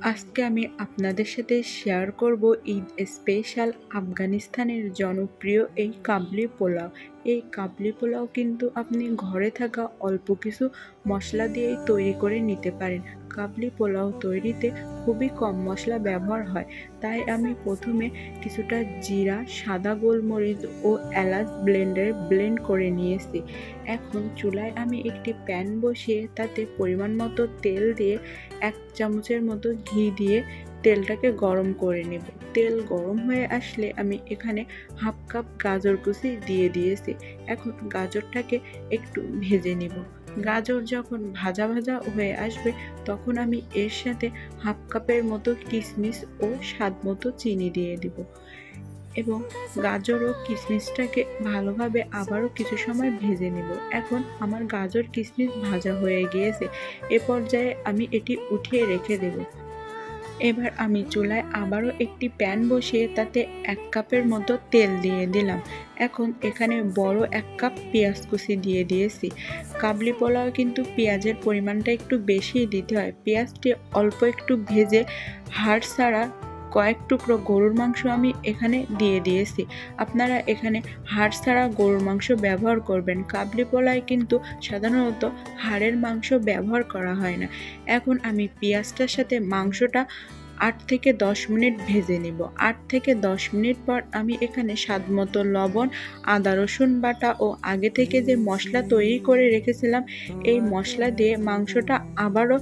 আজকে আমি আপনাদের সাথে শেয়ার করব ঈদ স্পেশাল আফগানিস্তানের জনপ্রিয় এই কাবলি পোলাও। এই কাবলি পোলাও কিন্তু আপনি ঘরে থাকা অল্প কিছু মশলা দিয়েই তৈরি করে নিতে পারেন। কাবলি পোলাও তৈরিতে খুবই কম মশলা ব্যবহার হয়। তাই আমি প্রথমে কিছুটা জিরা, সাদা গোলমরিচ ও এলাচ ব্লেন্ডারে ব্লেন্ড করে নিয়েছি। এখন চুলায় আমি একটি প্যান বসিয়ে তাতে পরিমাণ মতো তেল দিয়ে এক চামচের মতো ঘি দিয়ে তেলটাকে গরম করে নেব। তেল গরম হয়ে আসলে আমি এখানে হাফ কাপ গাজর কুচি দিয়ে দিয়েছি। এখন গাজরটাকে একটু ভেজে নেব। গাজর যখন ভাজা ভাজা হয়ে আসবে, তখন আমি এর সাথে হাফ কাপের মতো কিশমিশ ও স্বাদ মতো চিনি দিয়ে দিব। এবং গাজর ও কিশমিশটাকে ভালোভাবে আবারও কিছু সময় ভেজে নেব। এখন আমার গাজর কিশমিশ ভাজা হয়ে গিয়েছে। এ পর্যায়ে আমি এটি উঠিয়ে রেখে দেব। এবার আমি চুলায় আবারও একটি প্যান বসিয়ে তাতে এক কাপের মতো তেল দিয়ে দিলাম। এখন এখানে বড় এক কাপ পেঁয়াজ কুচি দিয়ে দিয়েছি। কাবলি পোলাও কিন্তু পেঁয়াজের পরিমাণটা একটু বেশি দিতে হয়। পেঁয়াজটি অল্প একটু ভেজে হাড় ছাড়া কয়েক টুকরো গরুর মাংস আমি এখানে দিয়ে দিয়েছি। আপনারা এখানে হাড় ছাড়া গরুর মাংস ব্যবহার করবেন। কাবলি পোলায় কিন্তু সাধারণত হাড়ের মাংস ব্যবহার করা হয় না। এখন আমি পেঁয়াজটার সাথে মাংসটা আট থেকে দশ মিনিট ভেজে নিব। আট থেকে দশ মিনিট পর আমি এখানে স্বাদ মতো লবণ, আদা রসুন বাটা ও আগে থেকে যে মশলা তৈরি করে রেখেছিলাম, এই মশলা দিয়ে মাংসটা আবারও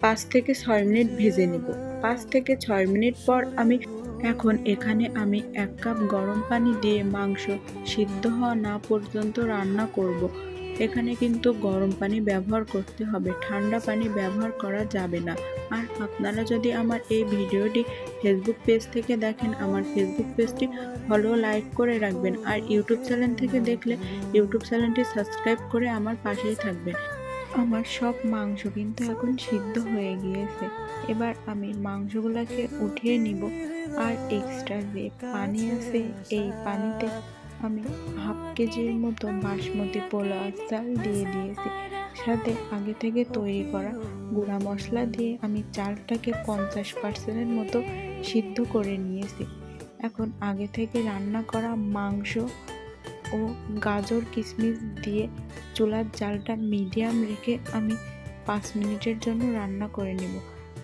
পাঁচ থেকে ছয় মিনিট ভেজে নিব। পাঁচ থেকে ছয় মিনিট পর আমি এখন এখানে আমি এক কাপ গরম পানি দিয়ে মাংস সিদ্ধ হওয়া না পর্যন্ত রান্না করব। এখানে কিন্তু গরম পানি ব্যবহার করতে হবে, ঠান্ডা পানি ব্যবহার করা যাবে না। আর আপনারা যদি আমার এই ভিডিওটি ফেসবুক পেজ থেকে দেখেন, আমার ফেসবুক পেজটি ফলো লাইক করে রাখবেন। আর ইউটিউব চ্যানেল থেকে দেখলে ইউটিউব চ্যানেলটি সাবস্ক্রাইব করে আমার পাশেই থাকবেন। আমার সব মাংস কিন্তু এখন সিদ্ধ হয়ে গিয়েছে। এবার আমি মাংসগুলোকে উঠিয়ে নিব আর এক্সট্রা যে পানি আছে এই পানিতে আমি হাফ কেজির মতো বাসমতি পোলা চাল দিয়ে দিয়েছি। সাথে আগে থেকে তৈরি করা গুঁড়া মশলা দিয়ে আমি চালটাকে পঞ্চাশ পার্সেন্টের মতো সিদ্ধ করে নিয়েছি। এখন আগে থেকে রান্না করা মাংস ও গাজর, কিশমিশ দিয়ে চুলার জালটা মিডিয়াম রেখে আমি পাঁচ মিনিটের জন্য রান্না করে নেব।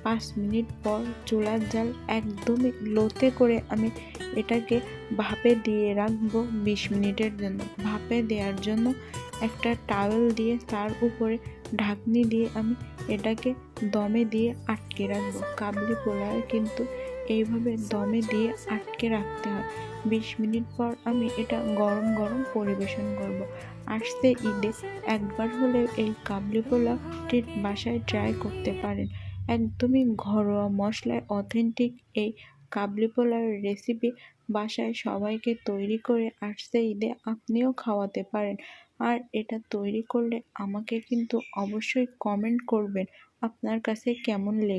পাঁচ মিনিট পর চুলার জাল একদমই লোতে করে আমি এটাকে ভাপে দিয়ে রাখব বিশ মিনিটের জন্য। ভাপে দেওয়ার জন্য একটা টাওয়েল দিয়ে তার উপরে ঢাকনি দিয়ে আমি এটাকে দমে দিয়ে আটকে রাখব। কাবলি পোলাও কিন্তু এইভাবে দমে দিয়ে আটকে রাখতে হয়। বিশ মিনিট পর আমি এটা গরম গরম পরিবেশন করব। আসতে ঈদে একবার হলে এই কাবলি পোলাওটির বাসায় ট্রাই করতে পারেন। একদমই ঘরোয়া মশলায় অথেন্টিক এই কাবলি পোলাওয়ের রেসিপি বাসায় সবাইকে তৈরি করে আসতে ঈদে আপনিও খাওয়াতে পারেন। আর এটা তৈরি করলে আমাকে কিন্তু অবশ্যই কমেন্ট করবেন। আপনার কাছে কেমন লেগে